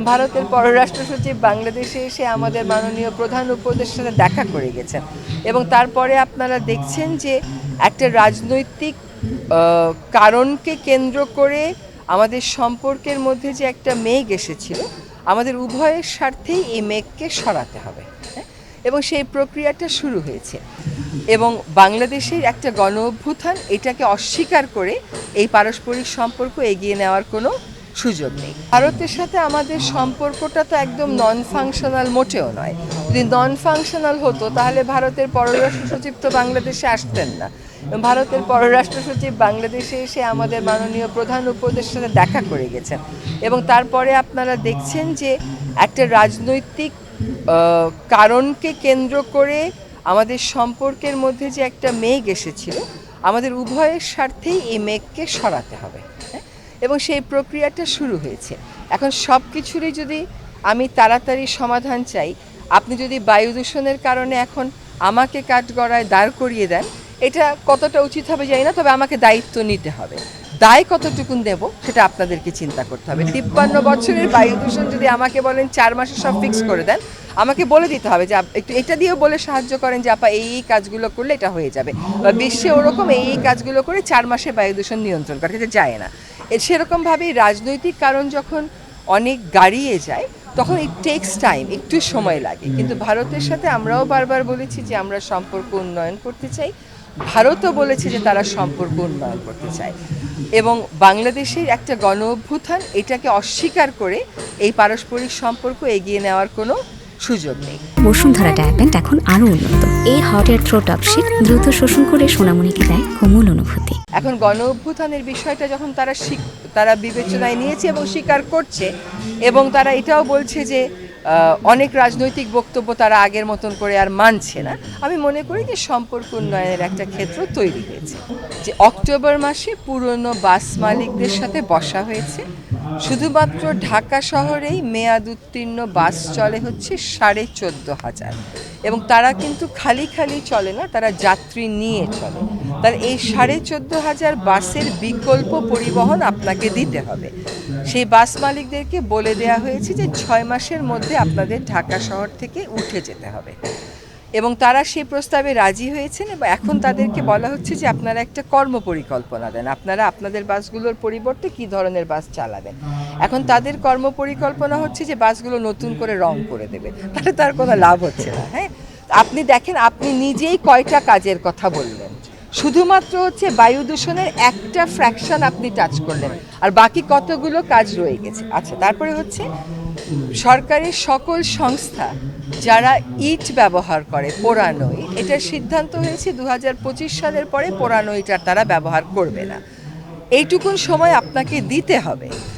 ভারতের পররাষ্ট্র সচিব বাংলাদেশে এসে আমাদের মাননীয় প্রধান উপদেষ্টার সাথে দেখা করে গেছেন এবং তারপরে আপনারা দেখছেন যে একটা রাজনৈতিক কারণকে কেন্দ্র করে আমাদের সম্পর্কের মধ্যে যে একটা মেঘ এসেছিল, আমাদের উভয়ের স্বার্থেই এই মেঘকে সরাতে হবে হ্যাঁ? এবং সেই প্রক্রিয়াটা শুরু হয়েছে এবং বাংলাদেশের একটা গণ অভ্যুত্থান এটাকে অস্বীকার করে এই পারস্পরিক সম্পর্ক এগিয়ে নেওয়ার কোনো সুযোগ নেই। ভারতের সাথে আমাদের সম্পর্কটা তো একদম নন ফাংশনাল মোটেও নয়। যদি নন ফাংশনাল হতো, তাহলে ভারতের পররাষ্ট্র সচিব তো বাংলাদেশে আসতেন না। ভারতের পররাষ্ট্র সচিব বাংলাদেশে এসে আমাদের মাননীয় প্রধান উপদেষ্টার সাথে দেখা করে গেছেন। এবং তারপরে আপনারা দেখছেন যে একটা রাজনৈতিক কারণকে কেন্দ্র করে আমাদের সম্পর্কের মধ্যে যে একটা মেঘ এসেছিল, আমাদের উভয়ের স্বার্থেই এই মেঘকে সরাতে হবে? এবং সেই প্রক্রিয়াটা শুরু হয়েছে। এখন সব কিছুরই যদি আমি তাড়াতাড়ি সমাধান চাই, আপনি যদি বায়ু দূষণের কারণে এখন আমাকে কাঠগড়ায় দাঁড় করিয়ে দেন, এটা কতটা উচিত হবে জানি না, তবে আমাকে দায়িত্ব নিতে হবে। দায় কতটুকুন দেব সেটা আপনাদেরকে চিন্তা করতে হবে। তিপ্পান্ন বছরের বায়ু দূষণ যদি আমাকে বলেন চার মাসে সব ফিক্স করে দেন, আমাকে বলে দিতে হবে যে একটু এটা দিয়েও বলে সাহায্য করেন যে, আপা, এই এই কাজগুলো করলে এটা হয়ে যাবে। বা বিশ্বে ওরকম এই এই কাজগুলো করে চার মাসে বায়ু দূষণ নিয়ন্ত্রণ করা যায় না। সেরকমভাবেই রাজনৈতিক কারণ যখন অনেক গাড়িয়ে যায় তখন ইট টেক্স টাইম একটু সময় লাগে। কিন্তু ভারতের সাথে আমরাও বারবার বলেছি যে আমরা সম্পর্ক উন্নয়ন করতে চাই। ভারতও বলেছে যে তারা সম্পর্ক উন্নয়ন করতে চায়। এবং বাংলাদেশের একটা গণ অভ্যুত্থান এটাকে অস্বীকার করে এই পারস্পরিক সম্পর্ক এগিয়ে নেওয়ার কোনো সুযোগ নেই। বসুন্ধরা ডায়াপেন্ট এখন আরও উন্নত। এই হট এয়ার থ্রো টক্সিক দ্রুত শোষণ করে সোনামণিকে দেয় কোমল অনুভূতি। এখন গণ অভ্যুত্থানের বিষয়টা যখন তারা তারা বিবেচনায় নিয়েছে এবং স্বীকার করছে এবং তারা এটাও বলছে যে অনেক রাজনৈতিক বক্তব্য তারা আগের মতন করে আর মানছে না। আমি মনে করি যে সম্পর্ক উন্নয়নের একটা ক্ষেত্র তৈরি হয়েছে। যে অক্টোবর মাসে পুরনো বাস মালিকদের সাথে বসা হয়েছে। শুধুমাত্র ঢাকা শহরেই মেয়াদ উত্তীর্ণ বাস চলে হচ্ছে সাড়ে চোদ্দ হাজার। এবং তারা কিন্তু খালি খালি চলে না, তারা যাত্রী নিয়ে চলে। তার এই সাড়ে চোদ্দ হাজার বাসের বিকল্প পরিবহন আপনাকে দিতে হবে। সেই বাস মালিকদেরকে বলে দেওয়া হয়েছে যে ছয় মাসের মধ্যে আপনাদের ঢাকা শহর থেকে উঠে যেতে হবে। এবং তারা সেই প্রস্তাবে রাজি হয়েছেন এবং এখন তাদেরকে বলা হচ্ছে যে আপনারা একটা কর্ম পরিকল্পনা দেন। আপনারা আপনাদের বাসগুলোর পরিবর্তে কী ধরনের বাস চালাবেন? এখন তাদের কর্ম পরিকল্পনা হচ্ছে যে বাসগুলো নতুন করে রং করে দেবে। তাহলে তার কোনো লাভ হচ্ছে না হ্যাঁ? আপনি দেখেন, আপনি নিজেই কয়টা কাজের কথা বললেন। শুধুমাত্র হচ্ছে বায়ু দূষণের একটা ফ্র্যাকশন আপনি টাচ করলেন। আর বাকি কতগুলো কাজ রয়ে গেছে। আচ্ছা তারপরে হচ্ছে সরকারের সকল সংস্থা যারা ইট ব্যবহার করে পোড়ানো ইট, এটার সিদ্ধান্ত হয়েছে দু হাজার পঁচিশ সালের পরে পোড়ানো ইট তারা ব্যবহার করবে না। এইটুকুন সময় আপনাকে দিতে হবে।